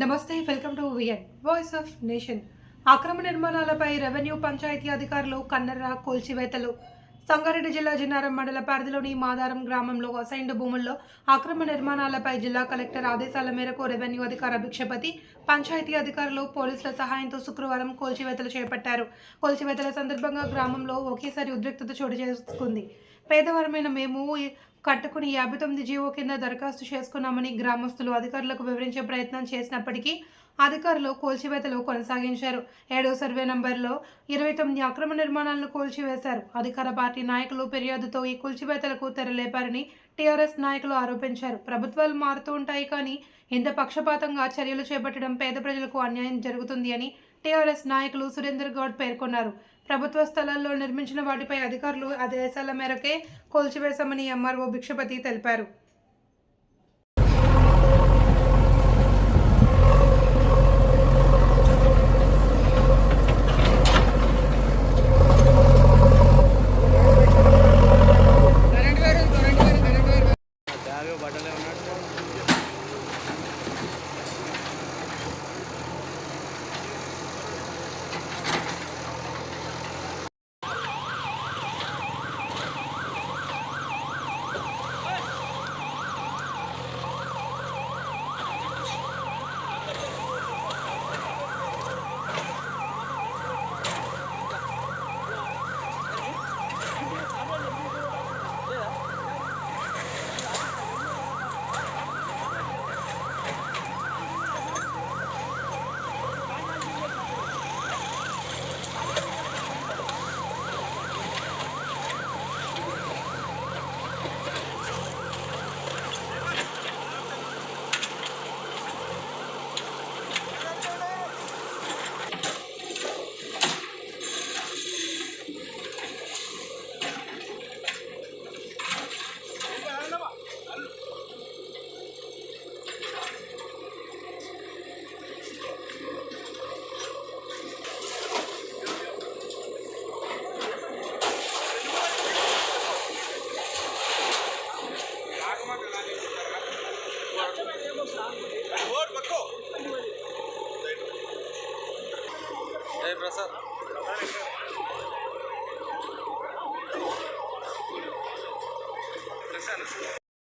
నమస్తే welcome to V N voice of nation అక్రమ నిర్మాణాలపై రెవెన్యూ పంచాయతీ అధికారులు కన్నెర్ర కూల్చివేతలు. సంగారెడ్డి జిల్లా జిన్నారం మండల పరిధిలోని మాదారం గ్రామంలో అసైన్డ్ భూముల్లో అక్రమ నిర్మాణాలపై జిల్లా కలెక్టర్ ఆదేశాల మేరకు రెవెన్యూ అధికార భిక్షపతి పంచాయతీ అధికారులు పోలీసుల సహాయంతో శుక్రవారం కూల్చివేతలు చేపట్టారు. కూల్చివేతల సందర్భంగా గ్రామంలో ఒకేసారి ఉద్రిక్తత చోటు చేసుకుంది. పేదవారమైన మేము కట్టుకుని యాభై తొమ్మిది జీవో కింద దరఖాస్తు చేసుకున్నామని గ్రామస్తులు అధికారులకు వివరించే ప్రయత్నం చేసినప్పటికీ అధికారులు కూల్చివేతలు కొనసాగించారు. ఏడో సర్వే నంబర్లో ఇరవై తొమ్మిది అక్రమ నిర్మాణాలను కూల్చివేశారు. అధికార పార్టీ నాయకులు ఫిర్యాదుతో ఈ కూల్చివేతలకు తెరలేపారని టీఆర్ఎస్ నాయకులు ఆరోపించారు. ప్రభుత్వాలు మారుతూ ఉంటాయి కానీ ఇంత పక్షపాతంగా చర్యలు చేపట్టడం పేద ప్రజలకు అన్యాయం జరుగుతుంది అని టీఆర్ఎస్ నాయకులు సురేందర్ గౌడ్ పేర్కొన్నారు. ప్రభుత్వ స్థలాల్లో నిర్మించిన వాటిపై అధికారులు ఆదేశాల మేరకే కూల్చివేశామని ఎంఆర్ఓ భిక్షపతి తెలిపారు. Address sir?